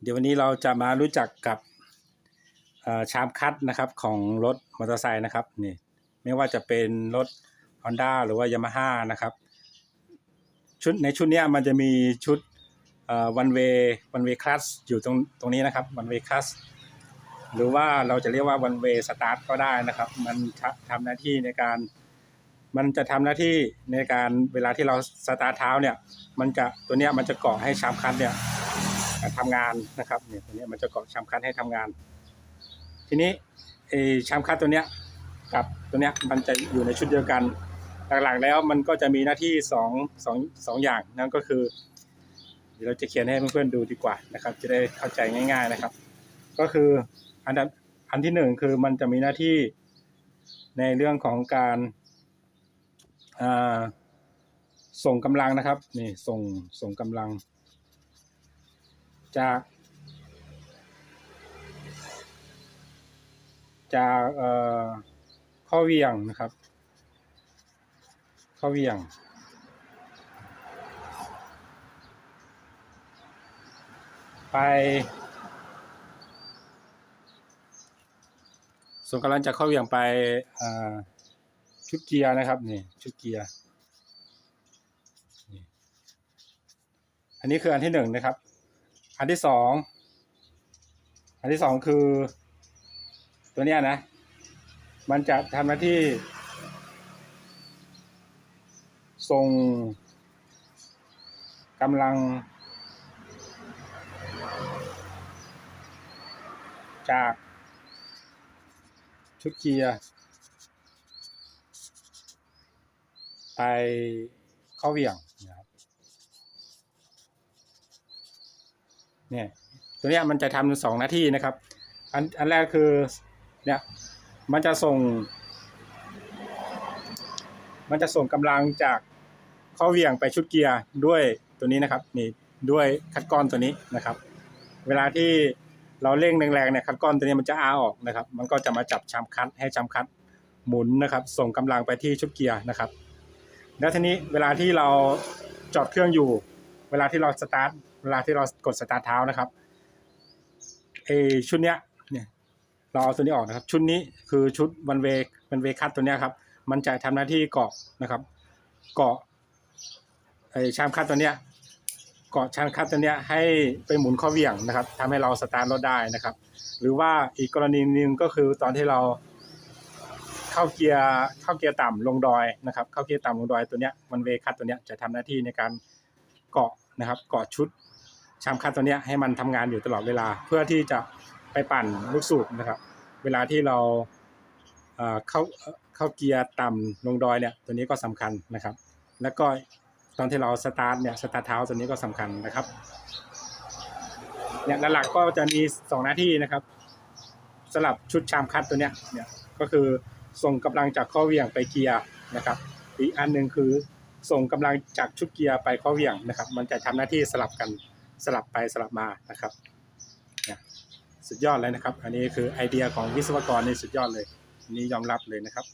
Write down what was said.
เดี๋ยววันนี้เราจะมารู้จักกับชามคัดนะครับของรถมอเตอร์ไซค์นะครับนี่ไม่ว่าจะเป็นรถ Honda หรือว่า Yamaha นะครับ ชุดในชุดนี้มันจะมีชุดเอ่อ one way one way clutch อยู่ตรงตรงนี้นะครับ one way clutch หรือว่าเราจะเรียกว่า one way start ก็ได้นะครับ มันทำหน้าที่ในการ มันจะทำหน้าที่ในการเวลาที่เราสตาร์ทเท้าเนี่ย มันจะตัวเนี้ยมันจะเกาะให้ชามคันเนี่ย ทำงานนะครับเนี่ยตัวนี้มันจะเกาะชามคันให้ทำงาน ทีนี้ไอ้ชามคันตัวเนี้ยกับตัวเนี้ยมันจะอยู่ในชุดเดียวกันหลักๆแล้วมันก็จะมีหน้าที่สองสองสองอย่างนั่นก็คือ เดี๋ยวเราจะเขียนให้เพื่อนๆดูดีกว่านะครับ จะได้เข้าใจง่าย ๆนะครับ ก็คืออันดับอันที่หนึ่งคือมันจะมีหน้าที่ในเรื่องของการาส่งกำลังนะครับนี่ส่งส่งกำลัง จากจากเอ่อข้อเหวียงนะครับ ข้อเหวียง ไปส่งกำลังจากข้อเหวียงไปชุดเกียร์นะครับนี่ชุดเกียร์นี่อันนี้คืออันที่หนึ่งนะครับ อันที่สองอันที่สองคือ ตัวเนี้ยนะ มันจะทำหน้าที่ ส่งกำลัง จากชุดเกียร์ไปเข้าเหวี่ยงนะครับ เนี่ยตัวเนี้ยมันจะทำสองหน้าที่นะครับ อันอันแรกคือเนี่ยมันจะส่ง มันจะส่งกำลังจากข้าเหวี่ยงไปชุดเกียร์ด้วยตัวนี้นะครับนี่ด้วยคัดก้อนตัวนี้นะครับ เวลาที่เราเร่งแรงๆเนี่ยคัดก้อนตัวนี้มันจะอ้าออกนะครับ มันก็จะมาจับชามคัดให้ชามคัดหมุนนะครับ ส่งกำลังไปที่ชุดเกียร์นะครับ แล้วทีนี้เวลาที่เราจอดเครื่องอยู่ เวลาที่เราสตาร์ท เวลาที่เรากดสตาร์ทเท้านะครับเอชุดเนี้ยเนี่ยเราเอาตัวนี้ออกนะครับ ชุดนี้คือชุดวันเววันเวคัตตัวเนี้ยครับ มันจะทำหน้าที่เกาะนะครับ เกาะไอชามคัดตัวเนี้ยเกาะชามคัดตัวเนี้ยให้ไปหมุนข้อเหวี่ยงนะครับทำให้เราสตาร์ทรถได้นะครับ หรือว่าอีกกรณีหนึ่งก็คือตอนที่เราเข้าเกียร์เข้าเกียร์ต่ำลงดอยนะครับ เข้าเกียร์ต่ำลงดอยตัวเนี้ยมันเวคัตตัวเนี้ยจะทำหน้าที่ในการเกาะนะครับ เกาะชุด ชามคัดตัวนี้ให้มันทำงานอยู่ตลอดเวลา เพื่อที่จะไปปั่นลูกสูบนะครับ เวลาที่เราเข้าเข้าเกียร์ต่ำลงดอยเนี่ยตัวนี้ก็สำคัญนะครับ แล้วก็ตอนที่เราสตาร์ทเนี่ยสตาร์ทเท้าตัวนี้ก็สำคัญนะครับเนี่ยหลักก็จะมีสองหน้าที่นะครับสำหรับชุดชามคัดตัวเนี้ยเนี่ยก็คือส่งกำลังจากข้อเหวี่ยงไปเกียร์นะครับ อีกอันหนึ่งคือส่งกำลังจากชุดเกียร์ไปข้อเหวี่ยงนะครับ มันจะทำหน้าที่สลับกัน สลับไปสลับมานะครับสุดยอดเลยนะครับ อันนี้คือไอเดียของวิศวกรนี่สุดยอดเลยนนี้ยอมรับเลยนะครับ